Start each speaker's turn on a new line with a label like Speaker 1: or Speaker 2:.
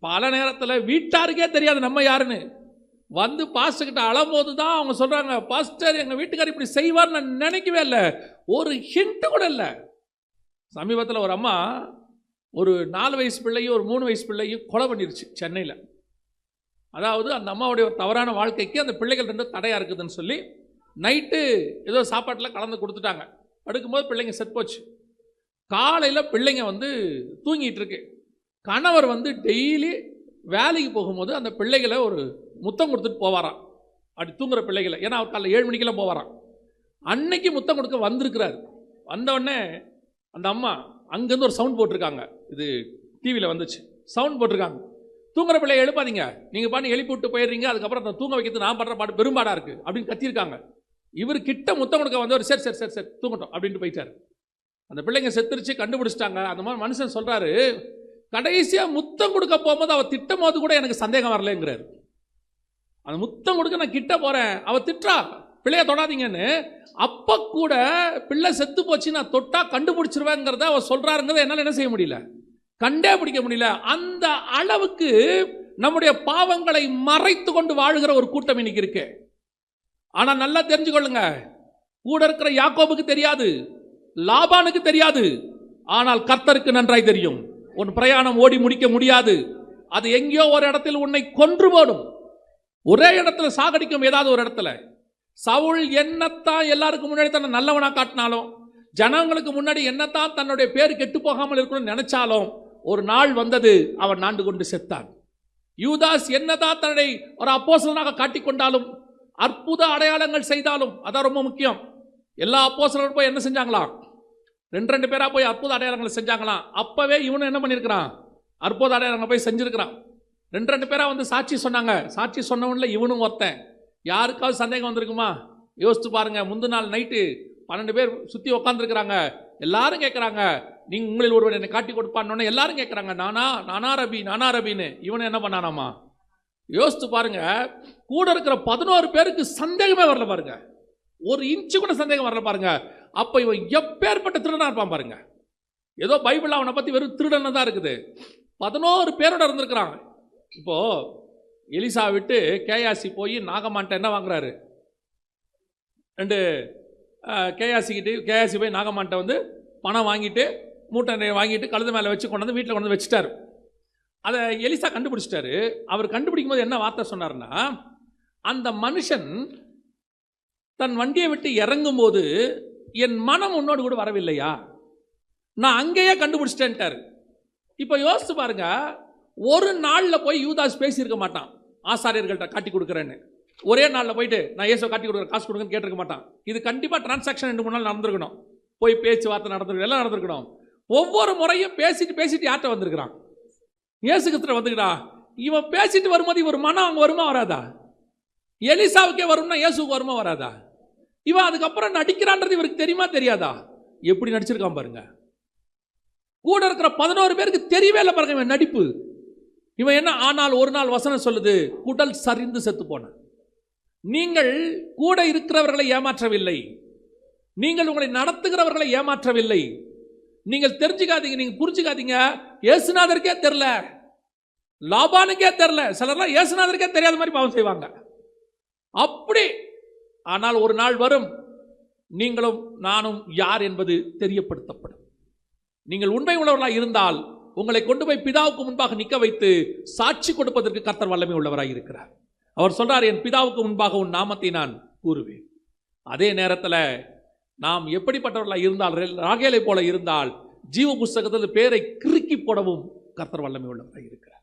Speaker 1: பல நேரத்தில் வீட்டாருக்கே தெரியாது நம்ம யாருன்னு. வந்து பாஸ்டர்கிட்ட அளம்போது தான் அவங்க சொல்கிறாங்க பாஸ்டர் எங்கள் வீட்டுக்கார் இப்படி செய்வார்னு நான் நினைக்கவே இல்லை. ஒரு ஹிண்ட்டு கூட இல்லை. சமீபத்தில் ஒரு அம்மா ஒரு நாலு வயசு பிள்ளையும் ஒரு மூணு வயசு பிள்ளையும் கொலை பண்ணிருச்சு சென்னையில். அதாவது அந்த அம்மாவுடைய ஒரு தவறான வாழ்க்கைக்கு அந்த பிள்ளைகள் ரெண்டும் தடையாக இருக்குதுன்னு சொல்லி நைட்டு ஏதோ சாப்பாட்டில் கலந்து கொடுத்துட்டாங்க. படுக்கும்போது பிள்ளைங்க செத்து போச்சு. காலையில் பிள்ளைங்க வந்து தூங்கிட்டு இருக்கு. கணவர் வந்து டெய்லி வேலைக்கு போகும்போது அந்த பிள்ளைகளை ஒரு முத்தம் கொடுத்துட்டு போவாராம். அப்படி தூங்குற பிள்ளைகளை. ஏன்னா அவர் காலைல ஏழு மணிக்கெல்லாம் போவாராம். அன்னைக்கு முத்தம் கொடுக்க வந்திருக்கிறார். வந்தவுடனே அந்த அம்மா அங்கேருந்து ஒரு சவுண்ட் போட்டிருக்காங்க. இது டிவியில் வந்துச்சு. சவுண்ட் போட்டிருக்காங்க. தூங்குற பிள்ளைய எழுப்பாதீங்க. நீங்கள் பாட்டு எழுப்பி விட்டு போயிடுறீங்க. அதுக்கப்புறம் அந்த தூங்க வைக்கிறது நான் பண்ணுற பாட்டு பெரும்பாடாக இருக்குது அப்படின்னு கத்தியிருக்காங்க. இவர் கிட்ட முத்தம் கொடுக்க வந்தவர் சரி சரி சரி சரி தூங்கட்டும் அப்படின்ட்டு போயிட்டார். அந்த பிள்ளைங்க செத்துருச்சு கண்டுபிடிச்சிட்டாங்க. அந்த மாதிரி மனுஷன் சொல்கிறாரு கடைசியாக முத்தம் கொடுக்க போகும்போது அவள் திட்டும் போது கூட எனக்கு சந்தேகம் வரலங்கிறாரு. அந்த முத்தம் கொடுக்க நான் கிட்ட போகிறேன் அவள் திட்டுறா பிள்ளைய தொடாதீங்கன்னு. அப்போ கூட பிள்ளை செத்து போச்சு நான் தொட்டா கண்டுபிடிச்சிருவேங்கிறத அவள் சொல்கிறாருங்கிறத என்னால் என்ன செய்ய முடியல? கண்டே பிடிக்க முடியல. அந்த அளவுக்கு நம்முடைய பாவங்களை மறைத்து கொண்டு வாழுகிற ஒரு கூட்டம் இன்னைக்கு இருக்கு. ஆனால் நல்லா தெரிஞ்சுக்கொள்ளுங்க. கூட இருக்கிற யாக்கோபுக்கு தெரியாது லாபானுக்கு தெரியாது. ஆனால் கர்த்தருக்கு நன்றாய் தெரியும். உன் பிரயாணம் ஓடி முடிக்க முடியாது. அது எங்கேயோ ஒரு இடத்தில் உன்னை கொன்று போடும். ஒரே இடத்துல சாகடிக்கும் ஏதாவது ஒரு இடத்துல. சவுல் என்னத்தான் எல்லாருக்கும் முன்னாடி தன்னை நல்லவனா காட்டினாலும் ஜனங்களுக்கு முன்னாடி என்னத்தான் தன்னுடைய பேர் கெட்டு போகாமல் இருக்கணும்னு நினைச்சாலும் ஒரு நாள் வந்தது அவன் நாண்டு கொண்டு செத்தான். யூதாஸ் என்னதான் தன்னை ஒரு அப்போசலனாக காட்டிக்கொண்டாலும் அற்புத அடையாளங்கள் செய்தாலும் அதான் ரொம்ப முக்கியம். எல்லா அப்போசலரும் போய் என்ன செஞ்சாங்களாம்? ரெண்டு ரெண்டு பேராக போய் அற்புத அடையாளங்களை செஞ்சாங்களாம் அப்போவே இவனும் என்ன பண்ணியிருக்கிறான்? அற்புத அடையாளங்களை போய் செஞ்சுருக்கிறான். ரெண்டு ரெண்டு பேராக வந்து சாட்சி சொன்னாங்க. சாட்சி சொன்னவன்ல இவனும் ஒருத்தன். யாருக்காவது சந்தேகம் வந்திருக்குமா? யோசித்து பாருங்கள் முந்தின நாள் நைட்டு பன்னெண்டு பேர் சுற்றி உட்காந்துருக்குறாங்க எல்லாரும் கேட்குறாங்க நீங்கள் உங்களில் ஒருவன் என்னை காட்டி கொடுப்பான்னு எல்லாரும் கேட்குறாங்க நானா நானா ரபி நானா ரபின்னு. இவனை என்ன பண்ணானாமா? யோசித்து பாருங்க. கூட இருக்கிற பதினோரு பேருக்கு சந்தேகமே வரல பாருங்க. ஒரு இன்ச்சு கூட சந்தேகம் வரல பாருங்க. அப்போ இவன் எப்பேற்பட்ட திருடனாக இருப்பான் பாருங்க. ஏதோ பைபிள் அவனை பற்றி வெறும் திருடனை தான் இருக்குது. பதினோரு பேரோட இருந்திருக்கிறான். இப்போ எலிசா விட்டு கேஆசி போய் நாகமான்ட்ட என்ன வாங்குறாரு? ரெண்டு கேஆசிக்கிட்டு கேஆசி போய் நாகமான்ட்ட வந்து பணம் வாங்கிட்டு மூட்டை வாங்கிட்டு கழுது மேலே வச்சு கொண்டு வந்து வீட்டில் கொண்டு வந்து வச்சுட்டாரு. அதை எலிசா கண்டுபிடிச்சிட்டாரு. அவர் கண்டுபிடிக்கும் போது என்ன வார்த்தை சொன்னார்னா அந்த மனுஷன் தன் வண்டியை விட்டு இறங்கும்போது என் மனம் உன்னோடு கூட வரவில்லையா? நான் அங்கேயே கண்டுபிடிச்சிட்டேன்ட்டாரு. இப்போ யோசிச்சு பாருங்க ஒரு நாளில் போய் யூதாஸ் பேசியிருக்க மாட்டான். ஆசாரியர்கள்ட்ட காட்டி கொடுக்குறேன்னு. ஒரே நாளில் போயிட்டு நான் ஏசோ காட்டி கொடுக்குறேன் காசு கொடுங்கன்னு கேட்டிருக்க மாட்டான். இது கண்டிப்பாக டிரான்சாக்ஷன் ரெண்டு மூணு நாள் நடந்திருக்கணும். போய் பேச்சுவார்த்தை நடந்திருக்கணும் எல்லாம் நடந்திருக்கணும். ஒவ்வொரு முறையும் பேசிட்டு பேசிட்டு யார்கிட்ட வந்திருக்கிறான்? ஏசு கிறிஸ்துவ வந்துக்கிறா இவன் பேசிட்டு வரும்போது இவர் மனம் அவங்க வருமா வராதா? எலிசாவுக்கே வரும்னா இயேசுக்கு வருமா வராதா? இவன் அதுக்கப்புறம் நடிக்கிறான்றது இவருக்கு தெரியுமா தெரியாதா? எப்படி நடிச்சிருக்கான் பாருங்க. கூட இருக்கிற பதினோரு பேருக்கு தெரியவே இல்லை பாருங்க இவன் நடிப்பு. இவன் என்ன ஆனால் ஒரு நாள் வசனம் சொல்லுது குடல் சரிந்து செத்து போனான் நீங்கள் கூட இருக்கிறவர்களை ஏமாற்றவில்லை. நீங்கள் உங்களை நடத்துகிறவர்களை ஏமாற்றவில்லை. நீங்கள் தெரிஞ்சுக்காதீங்க நீங்க புரிஞ்சுக்காதீங்க. ஏசுநாதருக்கே தெரில. லாபானுக்கே தெரில. சிலர்லாம் ஏசுநாதருக்கே தெரியாத மாதிரி பாவம் செய்வாங்க. அப்படி ஆனால் ஒரு நாள் வரும் நீங்களும் நானும் யார் என்பது தெரியப்படுத்தப்படும். நீங்கள் உண்மை உள்ளவர்களாக இருந்தால் உங்களை கொண்டு போய் பிதாவுக்கு முன்பாக நிற்க வைத்து சாட்சி கொடுப்பதற்கு கர்த்தர் வல்லமை உள்ளவராக இருக்கிறார். அவர் சொல்றார் என் பிதாவுக்கு முன்பாக உன் நாமத்தை நான் கூறுவேன். அதே நேரத்தில் நாம் எப்படிப்பட்டவர்களாக இருந்தால் ராகேலை போல இருந்தால் ஜீவ புஸ்தகத்தில் பேரை கிறுக்கி போடவும் கர்த்தர் வல்லமை உள்ளவராக இருக்கிறார்.